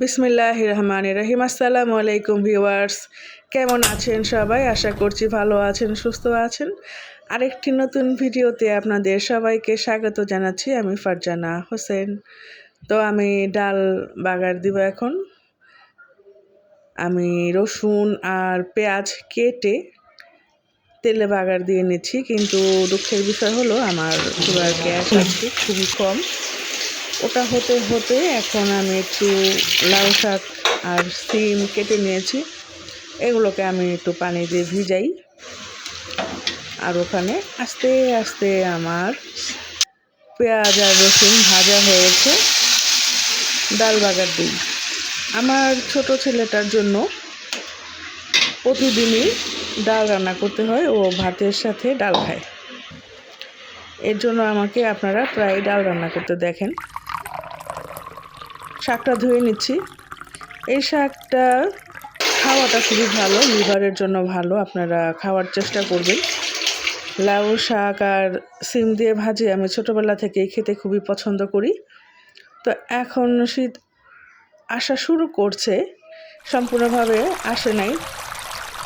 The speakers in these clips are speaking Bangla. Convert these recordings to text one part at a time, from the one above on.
বিসমিল্লাহ রহমান রহিম আসসালামু আলাইকুম ভিউয়ার্স। কেমন আছেন সবাই? আশা করছি ভালো আছেন, সুস্থ আছেন। আরেকটি নতুন ভিডিওতে আপনাদের সবাইকে স্বাগত জানাচ্ছি আমি ফারজানা হোসেন। তো আমি ডাল বাগার দিব এখন। আমি রসুন আর পেঁয়াজ কেটে তেলে বাগার দিয়ে নিচ্ছি, কিন্তু দুঃখের বিষয় হলো আমার সুগার গ্যাস আছে খুবই কম। ওটা হতে হতে এখন আমি একটু লাউ শাক আর সিম কেটে নিয়েছি। এগুলোকে আমি একটু পানি দিয়ে ভিজাই। আর ওখানে আস্তে আস্তে আমার পেঁয়াজ আর রসুন ভাজা হয়েছে। ডাল বাগার দিই। আমার ছোট ছেলেটার জন্য প্রতিদিনই ডাল রান্না করতে হয়। ও ভাতের সাথে ডাল খায়। এর জন্য আমাকে আপনারা প্রায় ডাল রান্না করতে দেখেন। শাকটা ধুয়ে নিচ্ছি। এই শাকটা খাওয়াটা খুবই ভালো, লিভারের জন্য ভালো, আপনারা খাওয়ার চেষ্টা করবেন। লাউ শাক আর সিম দিয়ে ভাজি আমি ছোটোবেলা থেকেই খেতে খুবই পছন্দ করি। তো এখন শীত আসা শুরু করছে, সম্পূর্ণভাবে আসে নাই।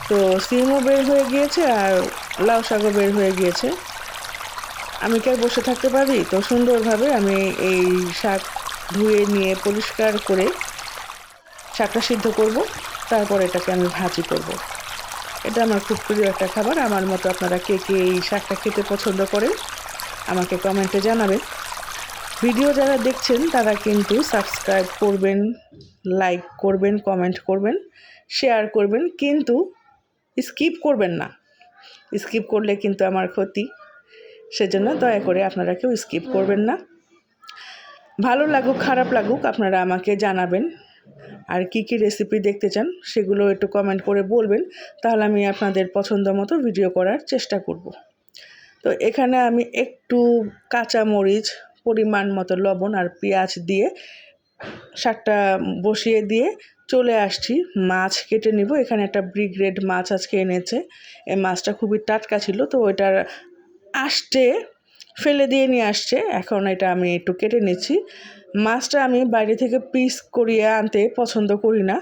তো সিমও বের হয়ে গিয়েছে আর লাউ শাকও বের হয়ে গিয়েছে। আমি কি বসে থাকতে পারি? তো সুন্দরভাবে আমি এই শাক ধুয়ে নিয়ে পরিষ্কার করে শাকটা সিদ্ধ করব। তারপর এটাকে আমি ভাজি করব। এটা আমার খুব প্রিয় একটা খাবার। আমার মতো আপনারা কে কে এই শাকটা খেতে পছন্দ করেন, আমাকে কমেন্টে জানাবেন। ভিডিও যারা দেখছেন, তারা কিন্তু সাবস্ক্রাইব করবেন, লাইক করবেন, কমেন্ট করবেন, শেয়ার করবেন, কিন্তু স্কিপ করবেন না। স্কিপ করলে কিন্তু আমার ক্ষতি। সেজন্য দয়া করে আপনারা কেউ স্কিপ করবেন না। ভালো লাগুক, খারাপ লাগুক, আপনারা আমাকে জানাবেন। আর কি কি রেসিপি দেখতে চান, সেগুলো একটু কমেন্ট করে বলবেন, তাহলে আমি আপনাদের পছন্দ মতো ভিডিও করার চেষ্টা করব। তো এখানে আমি একটু কাঁচা মরিচ, পরিমাণ মতো লবণ আর পেঁয়াজ দিয়ে শাকটা বসিয়ে দিয়ে চলে আসছি। মাছ কেটে নিব, এখানে একটা ব্রিগ্রেড মাছ আজকে এনেছে। এই মাছটা খুবই টাটকা ছিল, তো ওইটার আসতে ফেলে দিয়ে নিয়ে আসছে। এখন এটা আমি একটু কেটে নিচ্ছি। মাছটা আমি বাইরে থেকে পিস করিয়ে আনতে পছন্দ করি না।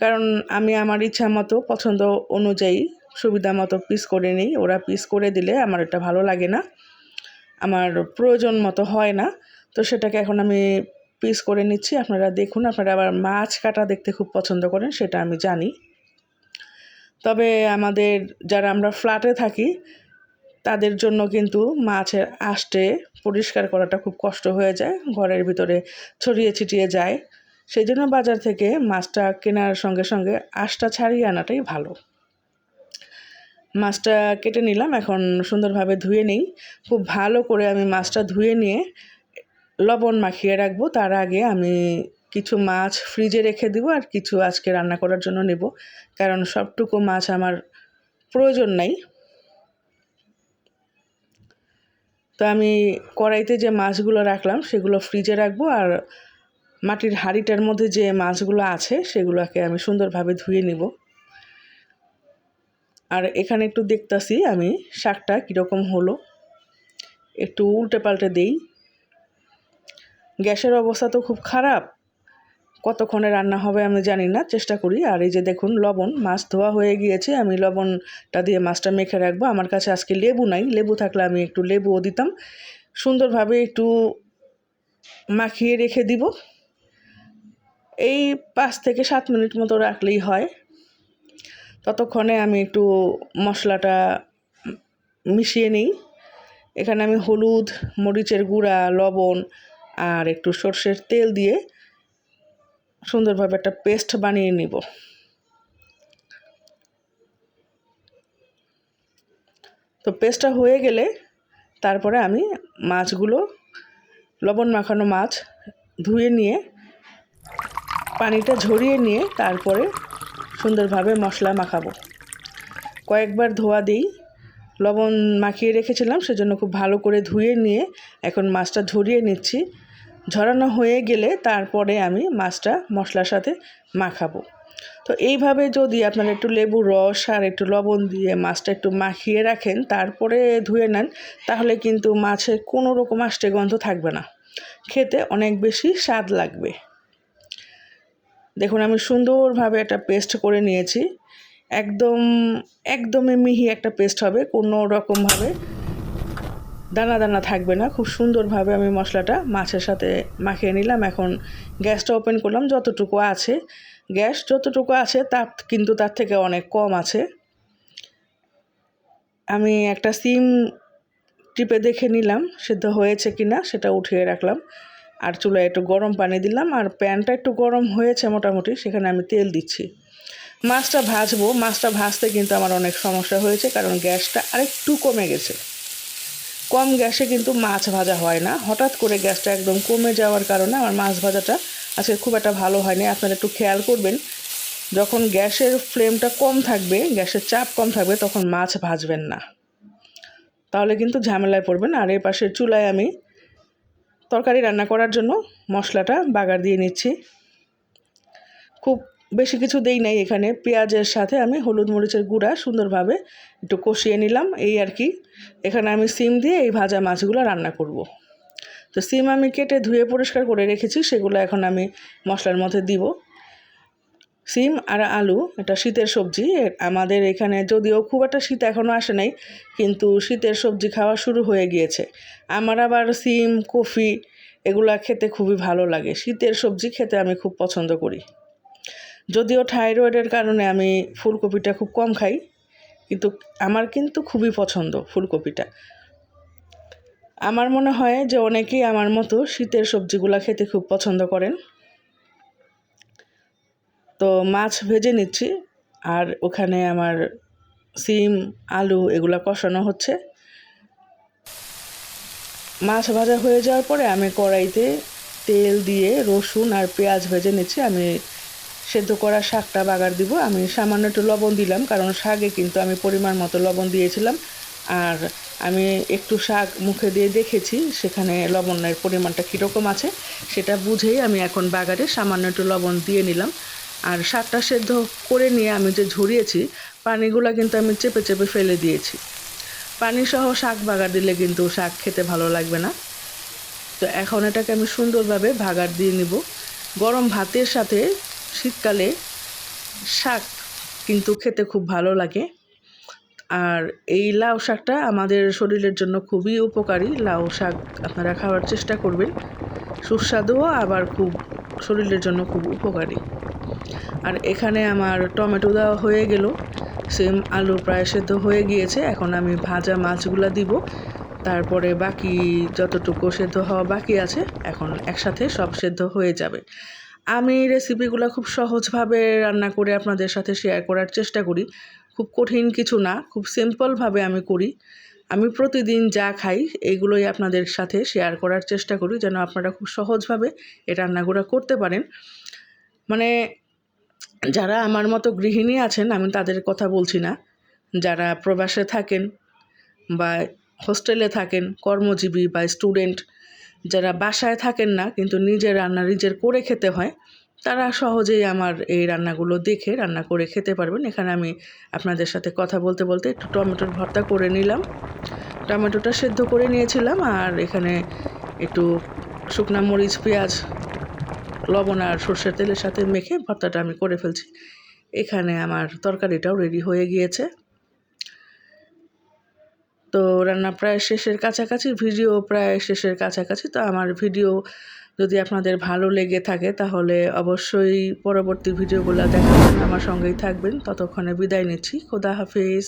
কারণ আমি আমার ইচ্ছা মতো পছন্দ অনুযায়ী সুবিধা মতো পিস করে নিই। ওরা পিস করে দিলে আমার এটা ভালো লাগে না। আমার প্রয়োজন মতো হয় না। তো সেটাকে এখন আমি পিস করে নিচ্ছি। আপনারা দেখুন, আপনারা আবার মাছ কাটা দেখতে খুব পছন্দ করেন, সেটা আমি জানি। তবে আমাদের, যারা আমরা ফ্ল্যাটে থাকি তাদের জন্য কিন্তু মাছের আষ্টে পরিষ্কার করাটা খুব কষ্ট হয়ে যায়, ঘরের ভিতরে ছড়িয়ে ছিটিয়ে যায়। সেই জন্য বাজার থেকে মাছটা কেনার সঙ্গে সঙ্গে আঁশটা ছাড়িয়ে আনাটাই ভালো। মাছটা কেটে নিলাম, এখন সুন্দরভাবে ধুয়ে নিই। খুব ভালো করে আমি মাছটা ধুয়ে নিয়ে লবণ মাখিয়ে রাখব, তার আগে আমি কিছু মাছ ফ্রিজে রেখে দিব আর কিছু আজকে রান্না করার জন্য নেব। কারণ সবটুকু মাছ আমার প্রয়োজন নাই। তো আমি কড়াইতে যে মাছগুলো রাখলাম, সেগুলো ফ্রিজে রাখব আর মাটির হাঁড়িটার মধ্যে যে মাছগুলো আছে, সেগুলোকে আমি সুন্দরভাবে ধুয়ে নিব। আর এখানে একটু দেখতেছি আমি শাকটা কীরকম হলো। একটু উল্টে পাল্টে দেই। গ্যাসের অবস্থা তো খুব খারাপ। কতক্ষণে রান্না হবে আমি জানি না, চেষ্টা করি। আর এই যে দেখুন, লবণ, মাছ ধোয়া হয়ে গিয়েছে, আমি লবণটা দিয়ে মাছটা মেখে রাখব। আমার কাছে আজকে লেবু নাই, লেবু থাকলে আমি একটু লেবুও দিতাম। সুন্দরভাবে একটু মাখিয়ে রেখে দিব। এই পাঁচ থেকে সাত মিনিট মতো রাখলেই হয়। ততক্ষণে আমি একটু মশলাটা মিশিয়ে নিই। এখানে আমি হলুদ, মরিচের গুঁড়া, লবণ আর একটু সর্ষের তেল দিয়ে সুন্দরভাবে একটা পেস্ট বানিয়ে নিব। তো পেস্টটা হয়ে গেলে তারপরে আমি মাছগুলো, লবণ মাখানো মাছ ধুয়ে নিয়ে, পানিটা ঝরিয়ে নিয়ে তারপরে সুন্দরভাবে মশলা মাখাবো। কয়েকবার ধোয়া দিই, লবণ মাখিয়ে রেখেছিলাম, সেজন্য খুব ভালো করে ধুয়ে নিয়ে এখন মাছটা ঝরিয়ে নিচ্ছি। ঝরানো হয়ে গেলে তারপরে আমি মাছটা মশলার সাথে মাখাবো। তো এইভাবে যদি আপনারা একটু লেবু রস আর একটু লবণ দিয়ে মাছটা একটু মাখিয়ে রাখেন, তারপরে ধুয়ে নেন, তাহলে কিন্তু মাছের কোনো রকম আষ্টে গন্ধ থাকবে না। খেতে অনেক বেশি স্বাদ লাগবে। দেখুন, আমি সুন্দরভাবে একটা পেস্ট করে নিয়েছি। একদম, একদমই মিহি একটা পেস্ট হবে, কোনো রকমভাবে দানা দানা থাকবে না। খুব সুন্দরভাবে আমি মশলাটা মাছের সাথে মাখিয়ে নিলাম। এখন গ্যাসটা ওপেন করলাম, যতটুকু আছে। গ্যাস যতটুকু আছে, তার কিন্তু তার থেকে অনেক কম আছে। আমি একটা সিম টিপে দেখে নিলাম, সেদ্ধ হয়েছে কি না সেটা উঠিয়ে রাখলাম। আর চুলায় একটু গরম পানি দিলাম, আর প্যানটা একটু গরম হয়েছে মোটামুটি, সেখানে আমি তেল দিচ্ছি। মাছটা ভাজবো। মাছটা ভাজতে কিন্তু আমার অনেক সমস্যা হয়েছে, কারণ গ্যাসটা আরেকটু কমে গেছে। কম গ্যাসে কিন্তু মাছ ভাজা হয় না। হঠাৎ করে গ্যাসটা একদম কমে যাওয়ার কারণে আমার মাছ ভাজাটা আজকে খুব একটা ভালো হয়নি। আপনারা একটু খেয়াল করবেন, যখন গ্যাসের ফ্লেমটা কম থাকবে, গ্যাসের চাপ কম থাকবে, তখন মাছ ভাজবেন না। তাহলে কিন্তু ঝামেলায় পড়বেন। আর এই পাশের চুলায় আমি তরকারি রান্না করার জন্য মশলাটা বাগার দিয়ে নিচ্ছি। খুব বেশি কিছু দেই নাই এখানে। পেঁয়াজের সাথে আমি হলুদ মরিচের গুঁড়া সুন্দরভাবে একটু কষিয়ে নিলাম। এই আর কি। এখানে আমি সিম দিয়ে এই ভাজা মাছগুলো রান্না করব। তো সিম আমি কেটে ধুয়ে পরিষ্কার করে রেখেছি, সেগুলো এখন আমি মশলার মধ্যে দিব। সিম আর আলু, এটা শীতের সবজি। আমাদের এখানে যদিও খুব একটা শীত এখনও আসে নাই, কিন্তু শীতের সবজি খাওয়া শুরু হয়ে গিয়েছে। আমার আবার সিম, কফি, এগুলা খেতে খুবই ভালো লাগে। শীতের সবজি খেতে আমি খুব পছন্দ করি। যদিও থাইরয়েডের কারণে আমি ফুলকপিটা খুব কম খাই, কিন্তু আমার কিন্তু খুবই পছন্দ ফুলকপিটা। আমার মনে হয় যে অনেকেই আমার মতো শীতের সবজিগুলা খেতে খুব পছন্দ করেন। তো মাছ ভেজে নিচ্ছি, আর ওখানে আমার সিম, আলু এগুলো কষানো হচ্ছে। মাছ ভাজা হয়ে যাওয়ার পরে আমি কড়াইতে তেল দিয়ে রসুন আর পেঁয়াজ ভেজে নিচ্ছি। আমি সেদ্ধ করা শাকটা বাগার দিব। আমি সামান্য একটু লবণ দিলাম, কারণ শাকে কিন্তু আমি পরিমাণ মতো লবণ দিয়েছিলাম। আর আমি একটু শাক মুখে দিয়ে দেখেছি, সেখানে লবণের পরিমাণটা কীরকম আছে, সেটা বুঝেই আমি এখন বাগারে সামান্য একটু লবণ দিয়ে নিলাম। আর শাকটা সেদ্ধ করে নিয়ে আমি যে ঝরিয়েছি, পানিগুলো কিন্তু আমি চেপে চেপে ফেলে দিয়েছি। পানি সহ শাক বাগার দিলে কিন্তু শাক খেতে ভালো লাগবে না। তো এখন এটাকে আমি সুন্দরভাবে ভাগার দিয়ে নিব। গরম ভাতের সাথে শীতকালে শাক কিন্তু খেতে খুব ভালো লাগে। আর এই লাউ শাকটা আমাদের শরীরের জন্য খুবই উপকারী। লাউ শাক আপনারা খাওয়ার চেষ্টা করবেন। সুস্বাদুও আবার খুব শরীরের জন্য খুব উপকারী। আর এখানে আমার টমেটো দেওয়া হয়ে গেল। সেম আলু প্রায় সেদ্ধ হয়ে গিয়েছে। এখন আমি ভাজা মাছগুলো দিব। তারপরে বাকি যতটুকু সেদ্ধ হওয়া বাকি আছে, এখন একসাথে সব সেদ্ধ হয়ে যাবে। আমি রেসিপিগুলো খুব সহজভাবে রান্না করে আপনাদের সাথে শেয়ার করার চেষ্টা করি। খুব কঠিন কিছু না, খুব সিম্পলভাবে আমি করি। আমি প্রতিদিন যা খাই, এইগুলোই আপনাদের সাথে শেয়ার করার চেষ্টা করি যেন আপনারা খুব সহজভাবে এই রান্নাগুলো করতে পারেন। মানে যারা আমার মতো গৃহিণী আছেন, আমি তাদের কথা বলছি না। যারা প্রবাসে থাকেন বা হোস্টেলে থাকেন, কর্মজীবী বা স্টুডেন্ট যারা বাসায় থাকেন না, কিন্তু নিজের রান্না নিজের করে খেতে হয়, তারা সহজেই আমার এই রান্নাগুলো দেখে রান্না করে খেতে পারবেন। এখানে আমি আপনাদের সাথে কথা বলতে বলতে একটু টমেটোর ভর্তা করে নিলাম। টমেটোটা সেদ্ধ করে নিয়েছিলাম আর এখানে একটু শুকনা মরিচ, পেঁয়াজ, লবণ আর সর্ষের তেলের সাথে মেখে ভর্তাটা আমি করে ফেলছি। এখানে আমার তরকারিটাও রেডি হয়ে গিয়েছে। তো রান্না প্রায় শেষের কাছাকাছি, ভিডিও প্রায় শেষের কাছাকাছি। তো আমার ভিডিও যদি আপনাদের ভালো লেগে থাকে তাহলে অবশ্যই পরবর্তী ভিডিওগুলো দেখার জন্য আমার সঙ্গেই থাকবেন। ততক্ষণে বিদায় নিচ্ছি। খোদা হাফিজ।